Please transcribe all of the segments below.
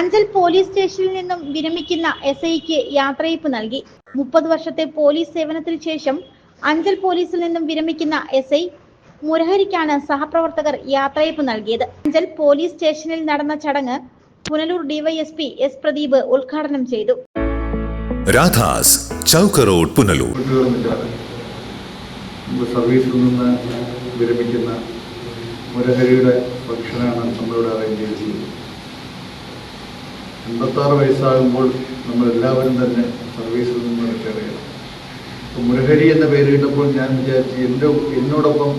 Anchal police സ്റ്റേഷനിൽ നിന്നും വിരമിക്കുന്ന എസ് ഐക്ക് യാത്രയയപ്പ് നൽകി. മുപ്പത് വർഷത്തെ പോലീസ് സേവനത്തിന് ശേഷം അഞ്ചൽ പോലീസിൽ നിന്നും വിരമിക്കുന്ന എസ് ഐ മുരഹരിക്കാണ് സഹപ്രവർത്തകർ യാത്രയയപ്പ് നൽകിയത്. അഞ്ചൽ പോലീസ് സ്റ്റേഷനിൽ നടന്ന ചടങ്ങ് പുനലൂർ ഡിവൈഎസ്പി എസ് പ്രദീപ് ഉദ്ഘാടനം ചെയ്തു. രാധാസ് ചൗക്ക് റോഡ് പുനലൂർ. സർവീസിൽ നിന്ന് വിരമിക്കുന്ന മുരഹരിയുടെ ഫംഗ്ഷനാണ് നമ്മളിവിടെ അറേഞ്ച് ചെയ്തിട്ടുള്ളത് എൺപത്താറ് വയസ്സാകുമ്പോൾ നമ്മളെല്ലാവരും തന്നെ സർവീസിൽ നിന്ന് റിട്ടയർ അപ്പോൾ മുരഹരി എന്ന പേര് കിട്ടുമ്പോൾ ഞാൻ വിചാരിച്ചു എന്റെ എന്നോടൊപ്പം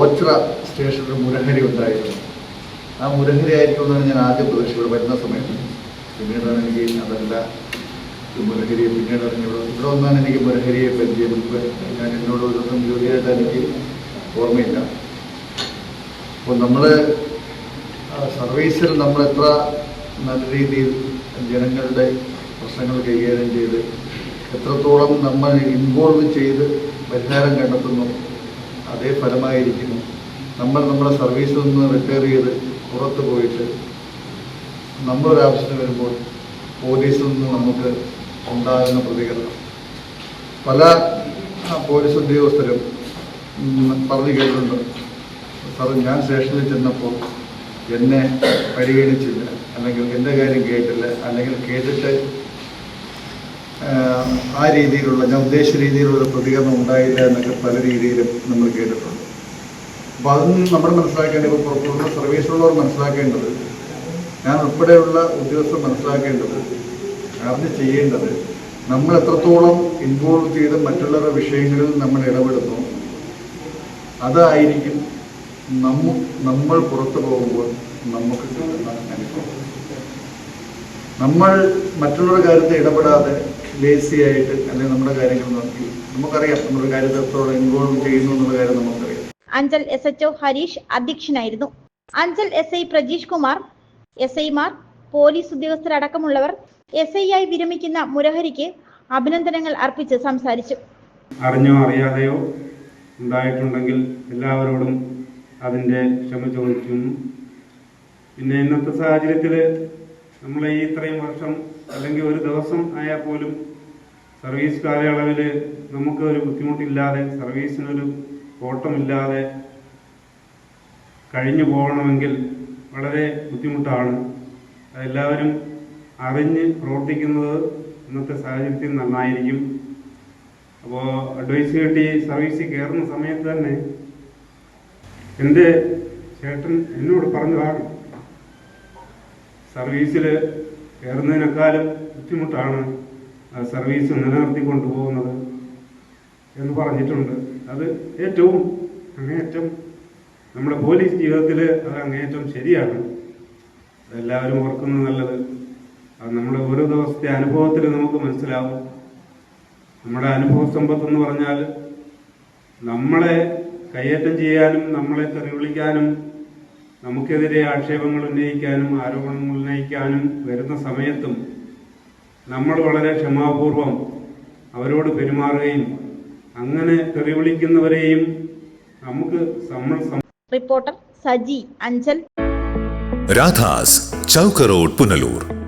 ഓച്ചിറ സ്റ്റേഷനിൽ മുരഹരി ഉണ്ടായിരുന്നു. ആ മുരഹരി ആയിരിക്കുമെന്നാണ് ഞാൻ ആദ്യം പ്രതീക്ഷ വരുന്ന സമയത്ത് പിന്നീടാണ് എനിക്ക് അതല്ല മുരഹരിയെ പിന്നീട് അറിഞ്ഞുള്ളൂ ഇവിടെ ഒന്നാണ് എനിക്ക് മുരഹരിയെ പരിചയം. മുൻപ് ഞാൻ എന്നോട് ഒരു ദിവസം ജോലിയായിട്ട് എനിക്ക് ഓർമ്മയില്ല. അപ്പോൾ നമ്മൾ സർവീസിൽ നമ്മൾ എത്ര നല്ല രീതിയിൽ ജനങ്ങളുടെ പ്രശ്നങ്ങൾ കൈകാര്യം ചെയ്ത് എത്രത്തോളം നമ്മൾ ഇൻവോൾവ് ചെയ്ത് പരിഹാരം കണ്ടെത്തുന്നു അതേ ഫലമായിരിക്കുന്നു. നമ്മൾ നമ്മുടെ സർവീസിൽ നിന്ന് റിട്ടയർ ചെയ്ത് പുറത്ത് പോയിട്ട് നമ്മളൊരാവശ്യത്തിന് വരുമ്പോൾ പോലീസിൽ നിന്ന് നമുക്ക് ഉണ്ടാകുന്ന പ്രതികരണം. പല പോലീസ് ഉദ്യോഗസ്ഥരും പറഞ്ഞു കേട്ടിട്ടുണ്ട്. സാർ ഞാൻ സ്റ്റേഷനിൽ ചെന്നപ്പോൾ എന്നെ പരിഗണിച്ചില്ല അല്ലെങ്കിൽ എന്റെ കാര്യം കേട്ടില്ല അല്ലെങ്കിൽ കേട്ടിട്ട് ആ, രീതിയിലുള്ള ഞാൻ ഉദ്ദേശിച്ച രീതിയിലുള്ള പ്രതികരണം ഉണ്ടായില്ല എന്നൊക്കെ പല രീതിയിലും നമ്മൾ കേട്ടിട്ടുണ്ട്. അപ്പോൾ അതൊന്നും നമ്മൾ മനസ്സിലാക്കേണ്ടത് ഇപ്പോൾ പുറത്തുള്ള സർവീസുള്ളവർ മനസ്സിലാക്കേണ്ടത് ഞാൻ ഉൾപ്പെടെയുള്ള ഉദ്യോഗസ്ഥർ മനസ്സിലാക്കേണ്ടത് അറിഞ്ഞ് ചെയ്യേണ്ടത് നമ്മൾ എത്രത്തോളം ഇൻവോൾവ് ചെയ്ത് മറ്റുള്ളവരുടെ വിഷയങ്ങളിൽ നമ്മൾ ഇടപെടുന്നു അതായിരിക്കും നമ്മ നമ്മൾ പുറത്തു പോകുമ്പോൾ നമുക്ക് കിട്ടുന്ന അനുഭവം. നമ്മൾ മറ്റുള്ളവരുടെ കാര്യത്തെ ഇടപെടാതെ ലേസി ആയിട്ട് അല്ലെങ്കിൽ നമ്മുടെ കാര്യങ്ങൾ നോക്കി നമുക്കറിയാം നമ്മുടെ കാര്യത്തെ എത്രത്തോളം ഇൻവോൾവ് ചെയ്യുന്നു എന്നുള്ള കാര്യം നമുക്കറിയാം. Anchal S H O Harish അധ്യക്ഷനായിരുന്നു. Anchal S I Prajeesh Kumar S ഐമാർ police ഉദ്യോഗസ്ഥരടക്കമുള്ളവർ എസ് ഐ ആയി വിരമിക്കുന്ന മുരഹരിക്ക് അഭിനന്ദനങ്ങൾ അർപ്പിച്ച് സംസാരിച്ചു. അറിഞ്ഞോ അറിയാതെയോ ഉണ്ടായിട്ടുണ്ടെങ്കിൽ എല്ലാവരോടും അതിന്റെ ക്ഷമ ചോദിക്കുന്നു. പിന്നെ ഇന്നത്തെ സാഹചര്യത്തിൽ നമ്മൾ ഈ ഇത്രയും വർഷം അല്ലെങ്കിൽ ഒരു ദിവസം ആയാൽ പോലും സർവീസ് കാലയളവിൽ നമുക്ക് ഒരു ബുദ്ധിമുട്ടില്ലാതെ സർവീസിനൊരു ഓട്ടമില്ലാതെ കഴിഞ്ഞു പോകണമെങ്കിൽ വളരെ ബുദ്ധിമുട്ടാണ്. എല്ലാവരും അറിഞ്ഞ് പ്രവർത്തിക്കുന്നത് ഇന്നത്തെ സാഹചര്യത്തിൽ നന്നായിരിക്കും. അപ്പോൾ അഡ്വൈസ് കിട്ടി സർവീസിൽ കയറുന്ന സമയത്ത് തന്നെ എന്റെ ചേട്ടൻ എന്നോട് പറഞ്ഞതാണ്. സർവീസിൽ കയറുന്നതിനേക്കാളും ബുദ്ധിമുട്ടാണ് സർവീസ് നിലനിർത്തി കൊണ്ടുപോകുന്നത് എന്ന് പറഞ്ഞിട്ടുണ്ട്. അത് ഏറ്റവും അങ്ങേയറ്റം നമ്മുടെ പോലീസ് ജീവിതത്തിൽ അത് അങ്ങേയറ്റം ശരിയാണ്. അതെല്ലാവരും ഓർക്കുന്നത് നല്ലത്. അത് നമ്മുടെ ഓരോ ദിവസത്തെ അനുഭവത്തിൽ നമുക്ക് മനസ്സിലാവും. നമ്മുടെ അനുഭവ സമ്പത്ത് എന്ന് പറഞ്ഞാൽ നമ്മളെ കയ്യേറ്റം ചെയ്യാനും നമ്മളെ തെറി വിളിക്കാനും നമുക്കെതിരെ ആക്ഷേപങ്ങൾ ഉന്നയിക്കാനും ആരോപണങ്ങൾ ഉന്നയിക്കാനും വരുന്ന സമയത്തും നമ്മൾ വളരെ ക്ഷമാപൂർവം അവരോട് പെരുമാറുകയും അങ്ങനെ തെറി വിളിക്കുന്നവരെയും നമുക്ക് നമ്മൾ റിപ്പോർട്ടർ സജി അഞ്ചൽ. രാധാസ് ചൗക്കറോഡ് പുനലൂർ.